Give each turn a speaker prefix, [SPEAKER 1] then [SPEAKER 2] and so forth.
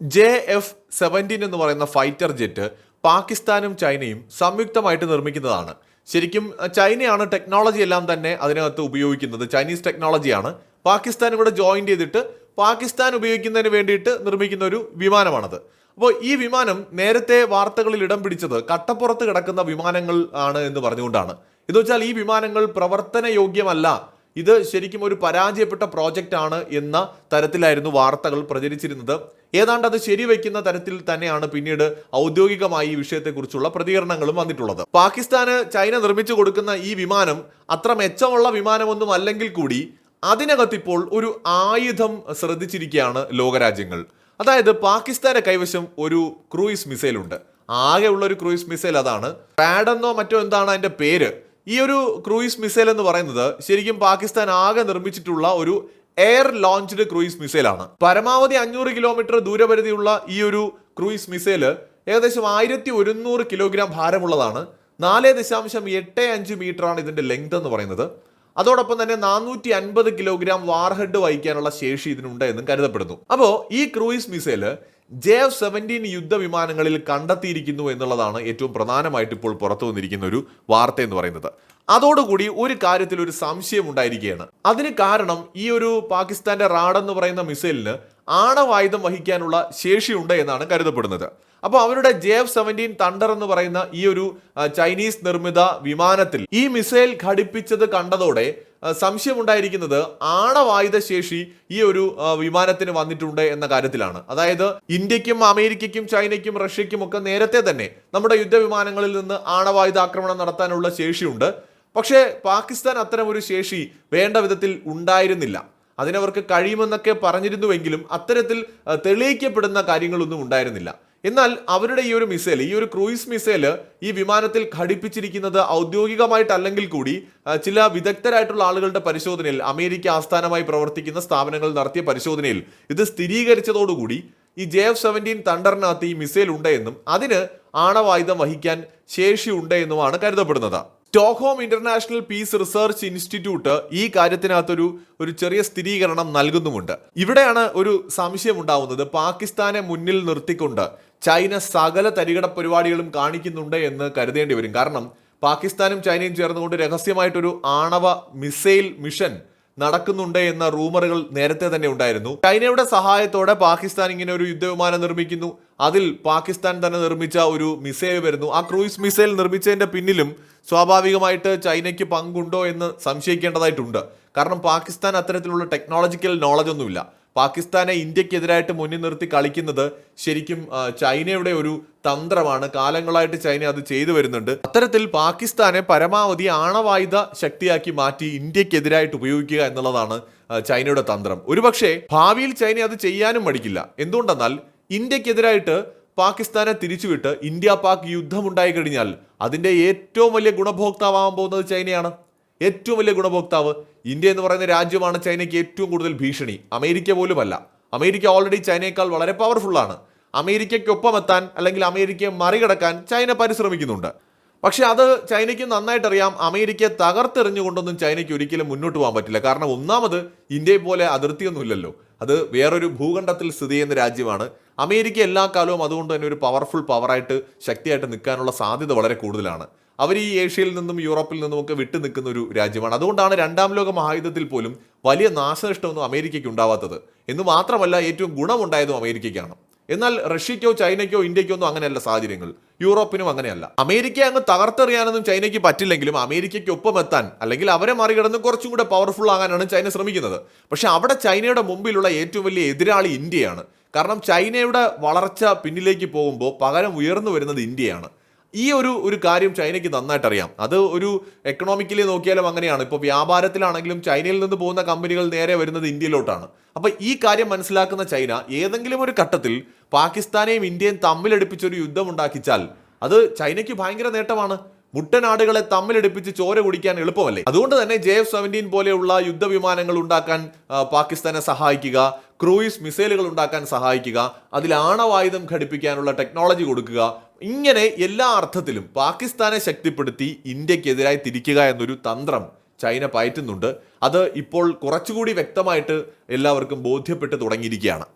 [SPEAKER 1] J F seventeen എന്ന് പറയുന്ന fighter jet പാകിസ്ഥാനും ചൈനയും സംയുക്തമായിട്ട് നിർമ്മിക്കുന്നതാണ്. ശരിക്കും ചൈനയാണ് ടെക്നോളജി എല്ലാം തന്നെ അതിനകത്ത് ഉപയോഗിക്കുന്നത്. ചൈനീസ് ടെക്നോളജിയാണ് പാകിസ്ഥാൻ ഇവിടെ ജോയിൻ ചെയ്തിട്ട് പാകിസ്ഥാൻ ഉപയോഗിക്കുന്നതിന് വേണ്ടിയിട്ട് നിർമ്മിക്കുന്ന ഒരു വിമാനമാണത്. അപ്പോൾ ഈ വിമാനം നേരത്തെ വാർത്തകളിൽ ഇടം പിടിച്ചത് കട്ടപ്പുറത്ത് കിടക്കുന്ന വിമാനങ്ങൾ ആണ് എന്ന് പറഞ്ഞുകൊണ്ടാണ്. എന്ന് വെച്ചാൽ ഈ വിമാനങ്ങൾ പ്രവർത്തന യോഗ്യമല്ല ഇത് ശരിക്കും ഒരു പരാജയപ്പെട്ട പ്രോജക്റ്റ് ആണ് എന്ന തരത്തിലായിരുന്നു വാർത്തകൾ പ്രചരിച്ചിരുന്നത്. ഏതാണ്ട് അത് ശരിവെക്കുന്ന തരത്തിൽ തന്നെയാണ് പിന്നീട് ഔദ്യോഗികമായി ഈ വിഷയത്തെക്കുറിച്ചുള്ള പ്രതികരണങ്ങളും വന്നിട്ടുള്ളത്. പാകിസ്ഥാന് ചൈന നിർമ്മിച്ചു കൊടുക്കുന്ന ഈ വിമാനം അത്ര മെച്ചമുള്ള വിമാനമൊന്നും അല്ലെങ്കിൽ കൂടി അതിനകത്തിപ്പോൾ ഒരു ആയുധം ശ്രദ്ധിച്ചിരിക്കുകയാണ് ലോകരാജ്യങ്ങൾ. അതായത് പാകിസ്ഥാന്റെ കൈവശം ഒരു ക്രൂയിസ് മിസൈലുണ്ട്. ആകെയുള്ള ഒരു ക്രൂയിസ് മിസൈൽ അതാണ്. പാഡെന്നോ മറ്റോ എന്താണ് അതിന്റെ പേര്? ഈ ഒരു ക്രൂയിസ് മിസൈൽ എന്ന് പറയുന്നത് ശരിക്കും പാകിസ്ഥാൻ ആകെ നിർമ്മിച്ചിട്ടുള്ള ഒരു എയർ ലോഞ്ച്ഡ് ക്രൂയിസ് മിസൈലാണ്. പരമാവധി അഞ്ഞൂറ് കിലോമീറ്റർ ദൂരപരിധിയുള്ള ഈ ഒരു ക്രൂയിസ് മിസൈൽ ഏകദേശം ആയിരത്തി ഒരുന്നൂറ് കിലോഗ്രാം ഭാരമുള്ളതാണ്. നാല് ദശാംശം എട്ട് അഞ്ച് മീറ്ററാണ് ഇതിന്റെ ലെങ്ത് എന്ന് പറയുന്നത്. അതോടൊപ്പം തന്നെ നാനൂറ്റി അൻപത് കിലോഗ്രാം വാർഹെഡ് വഹിക്കാനുള്ള ശേഷി ഇതിനുണ്ട് എന്നും കരുതപ്പെടുന്നു. അപ്പോൾ ഈ cruise missile J F seventeen യുദ്ധവിമാനങ്ങളിൽ കണ്ടെത്തിയിരിക്കുന്നു എന്നുള്ളതാണ് ഏറ്റവും പ്രധാനമായിട്ട് ഇപ്പോൾ പുറത്തു വന്നിരിക്കുന്ന ഒരു വാർത്ത എന്ന് പറയുന്നത്. അതോടുകൂടി ഒരു കാര്യത്തിൽ ഒരു സംശയം ഉണ്ടായിരിക്കുകയാണ്. അതിന് കാരണം ഈ ഒരു പാകിസ്ഥാന്റെ റാഡ് എന്ന് പറയുന്ന മിസൈലിന് ആണവായുധം വഹിക്കാനുള്ള ശേഷിയുണ്ട് എന്നാണ് കരുതപ്പെടുന്നത്. അപ്പോൾ അവരുടെ ജെ എഫ് സെവന്റീൻ തണ്ടർ എന്ന് പറയുന്ന ഈ ഒരു ചൈനീസ് നിർമ്മിത വിമാനത്തിൽ ഈ മിസൈൽ ഘടിപ്പിച്ചത് കണ്ടതോടെ സംശയമുണ്ടായിരിക്കുന്നത് ആണവായുധ ശേഷി ഈ ഒരു വിമാനത്തിന് വന്നിട്ടുണ്ട് എന്ന കാര്യത്തിലാണ്. അതായത് ഇന്ത്യക്കും അമേരിക്കയ്ക്കും ചൈനയ്ക്കും റഷ്യയ്ക്കും ഒക്കെ നേരത്തെ തന്നെ നമ്മുടെ യുദ്ധവിമാനങ്ങളിൽ നിന്ന് ആണവായുധ ആക്രമണം നടത്താനുള്ള ശേഷിയുണ്ട്. പക്ഷേ പാകിസ്ഥാൻ അത്തരം ഒരു ശേഷി വേണ്ട വിധത്തിൽ ഉണ്ടായിരുന്നില്ല. അതിനവർക്ക് കഴിയുമെന്നൊക്കെ പറഞ്ഞിരുന്നുവെങ്കിലും അത്തരത്തിൽ തെളിയിക്കപ്പെടുന്ന കാര്യങ്ങളൊന്നും ഉണ്ടായിരുന്നില്ല. എന്നാൽ അവരുടെ ഈ ഒരു മിസൈൽ ഈ ഒരു ക്രൂയിസ് മിസൈൽ ഈ വിമാനത്തിൽ ഘടിപ്പിച്ചിരിക്കുന്നത് ഔദ്യോഗികമായിട്ടല്ലെങ്കിൽ കൂടി ചില വിദഗ്ധരായിട്ടുള്ള ആളുകളുടെ പരിശോധനയിൽ അമേരിക്ക ആസ്ഥാനമായി പ്രവർത്തിക്കുന്ന സ്ഥാപനങ്ങൾ നടത്തിയ പരിശോധനയിൽ ഇത് സ്ഥിരീകരിച്ചതോടുകൂടി ഈ ജെ എഫ് സെവന്റീൻ തണ്ടറിനകത്ത് ഈ മിസൈൽ ഉണ്ട് എന്നും അതിന് ആണവായുധം വഹിക്കാൻ ശേഷിയുണ്ട് എന്നുമാണ് കരുതപ്പെടുന്നത്. Stockholm International Peace Research Institute ഈ കാര്യത്തിനകത്തൊരു ഒരു ചെറിയ സ്ഥിരീകരണം നൽകുന്നുമുണ്ട്. ഇവിടെയാണ് ഒരു സംശയം ഉണ്ടാവുന്നത് പാകിസ്ഥാനെ മുന്നിൽ നിർത്തിക്കൊണ്ട് ചൈന സകല തരികട പരിപാടികളും കാണിക്കുന്നുണ്ട് എന്ന് കരുതേണ്ടി വരും. കാരണം പാകിസ്ഥാനും ചൈനയും ചേർന്നുകൊണ്ട് രഹസ്യമായിട്ടൊരു ആണവ മിസൈൽ മിഷൻ നടക്കുന്നുണ്ട് എന്ന റൂമറുകൾ നേരത്തെ തന്നെ ഉണ്ടായിരുന്നു. ചൈനയുടെ സഹായത്തോടെ പാകിസ്ഥാൻ ഇങ്ങനെ ഒരു യുദ്ധവിമാനം നിർമ്മിക്കുന്നു. അതിൽ പാകിസ്ഥാൻ തന്നെ നിർമ്മിച്ച ഒരു മിസൈൽ വരുന്നു. ആ ക്രൂയിസ് മിസൈൽ നിർമ്മിച്ചതിന്റെ പിന്നിലും സ്വാഭാവികമായിട്ട് ചൈനയ്ക്ക് പങ്കുണ്ടോ എന്ന് സംശയിക്കേണ്ടതായിട്ടുണ്ട്. കാരണം പാകിസ്ഥാൻ അത്തരത്തിലുള്ള ടെക്നോളജിക്കൽ നോളജ് ഒന്നുമില്ല. പാകിസ്ഥാനെ ഇന്ത്യക്കെതിരായിട്ട് മുന്നിൽ നിർത്തി കളിക്കുന്നത് ശരിക്കും ചൈനയുടെ ഒരു തന്ത്രമാണ്. കാലങ്ങളായിട്ട് ചൈന അത് ചെയ്തു വരുന്നുണ്ട്. അത്തരത്തിൽ പാകിസ്ഥാനെ പരമാവധി ആണവായുധ ശക്തിയാക്കി മാറ്റി ഇന്ത്യക്കെതിരായിട്ട് ഉപയോഗിക്കുക എന്നുള്ളതാണ് ചൈനയുടെ തന്ത്രം. ഒരുപക്ഷെ ഭാവിയിൽ ചൈന അത് ചെയ്യാനും മടിക്കില്ല. എന്തുകൊണ്ടെന്നാൽ ഇന്ത്യക്കെതിരായിട്ട് പാകിസ്ഥാനെ തിരിച്ചുവിട്ട് ഇന്ത്യ പാക് യുദ്ധമുണ്ടായി കഴിഞ്ഞാൽ അതിന്റെ ഏറ്റവും വലിയ ഗുണഭോക്താവാൻ പോകുന്നത് ചൈനയാണ്. ഏറ്റവും വലിയ ഗുണഭോക്താവ് ഇന്ത്യ എന്ന് പറയുന്ന രാജ്യമാണ് ചൈനയ്ക്ക് ഏറ്റവും കൂടുതൽ ഭീഷണി. അമേരിക്ക പോലുമല്ല. അമേരിക്ക ഓൾറെഡി ചൈനയേക്കാൾ വളരെ പവർഫുള്ളാണ് അമേരിക്കയ്ക്കൊപ്പം എത്താൻ അല്ലെങ്കിൽ അമേരിക്കയെ മറികടക്കാൻ ചൈന പരിശ്രമിക്കുന്നുണ്ട്. പക്ഷെ അത് ചൈനയ്ക്ക് നന്നായിട്ടറിയാം. അമേരിക്കയെ തകർത്തെറിഞ്ഞുകൊണ്ടൊന്നും ചൈനയ്ക്ക് ഒരിക്കലും മുന്നോട്ട് പോകാൻ പറ്റില്ല. കാരണം ഒന്നാമത് ഇന്ത്യയെ പോലെ അതിർത്തിയൊന്നുമില്ലല്ലോ. അത് വേറൊരു ഭൂഖണ്ഡത്തിൽ സ്ഥിതി ചെയ്യുന്ന രാജ്യമാണ്. അമേരിക്ക എല്ലാ കാലവും അതുകൊണ്ട് തന്നെ ഒരു പവർഫുൾ പവറായിട്ട് ശക്തിയായിട്ട് നിൽക്കാനുള്ള സാധ്യത വളരെ കൂടുതലാണ്. അവർ ഈ ഏഷ്യയിൽ നിന്നും യൂറോപ്പിൽ നിന്നും ഒക്കെ വിട്ടു നിൽക്കുന്ന ഒരു രാജ്യമാണ്. അതുകൊണ്ടാണ് രണ്ടാം ലോക മഹായുദ്ധത്തിൽ പോലും വലിയ നാശനഷ്ടമൊന്നും അമേരിക്കയ്ക്ക് ഉണ്ടാവാത്തത്. എന്ന് മാത്രമല്ല ഏറ്റവും ഗുണമുണ്ടായതും അമേരിക്കയ്ക്കാണ്. എന്നാൽ റഷ്യയ്ക്കോ ചൈനയ്ക്കോ ഇന്ത്യയ്ക്കോ ഒന്നും അങ്ങനെയല്ല സാഹചര്യങ്ങൾ. യൂറോപ്പിനും അങ്ങനെയല്ല. അമേരിക്ക അങ്ങ് തകർത്തെറിയാനൊന്നും ചൈനയ്ക്ക് പറ്റില്ലെങ്കിലും അമേരിക്കയ്ക്ക് ഒപ്പം എത്താൻ അല്ലെങ്കിൽ അവരെ മറികടന്ന് കുറച്ചും കൂടെ പവർഫുൾ ആകാനാണ് ചൈന ശ്രമിക്കുന്നത്. പക്ഷേ അവിടെ ചൈനയുടെ മുമ്പിലുള്ള ഏറ്റവും വലിയ എതിരാളി ഇന്ത്യയാണ്. കാരണം ചൈനയുടെ വളർച്ച പിന്നിലേക്ക് പോകുമ്പോൾ പകരം ഉയർന്നു വരുന്നത് ഇന്ത്യയാണ്. ഈ ഒരു ഒരു കാര്യം ചൈനയ്ക്ക് നന്നായിട്ട് അറിയാം അത് ഒരു എക്കണോമിക്കലി നോക്കിയാലും അങ്ങനെയാണ്. ഇപ്പോൾ വ്യാപാരത്തിലാണെങ്കിലും ചൈനയിൽ നിന്ന് പോകുന്ന കമ്പനികൾ നേരെ വരുന്നത് ഇന്ത്യയിലോട്ടാണ്. അപ്പോൾ ഈ കാര്യം മനസ്സിലാക്കുന്ന ചൈന ഏതെങ്കിലും ഒരു ഘട്ടത്തിൽ പാകിസ്ഥാനെയും ഇന്ത്യയും തമ്മിലടുപ്പിച്ചൊരു യുദ്ധം ഉണ്ടാക്കിച്ചാൽ അത് ചൈനയ്ക്ക് ഭയങ്കര നേട്ടമാണ്. മുട്ടനാടുകളെ തമ്മിലടുപ്പിച്ച് ചോര കുടിക്കാൻ എളുപ്പമല്ലേ? അതുകൊണ്ട് തന്നെ ജെ എഫ് സെവന്റീൻ പോലെയുള്ള യുദ്ധവിമാനങ്ങൾ ഉണ്ടാക്കാൻ പാകിസ്ഥാനെ സഹായിക്കുക ക്രൂയിസ് മിസൈലുകൾ ഉണ്ടാക്കാൻ സഹായിക്കുക അതിൽ ആണവായുധം ഘടിപ്പിക്കാനുള്ള ടെക്നോളജി കൊടുക്കുക ഇങ്ങനെ എല്ലാ അർത്ഥത്തിലും പാകിസ്ഥാനെ ശക്തിപ്പെടുത്തി ഇന്ത്യക്കെതിരായി തിരിക്കുക എന്നൊരു തന്ത്രം ചൈന പയറ്റുന്നുണ്ട്. അത് ഇപ്പോൾ കുറച്ചുകൂടി വ്യക്തമായിട്ട് എല്ലാവർക്കും ബോധ്യപ്പെട്ട് തുടങ്ങിയിരിക്കുകയാണ്.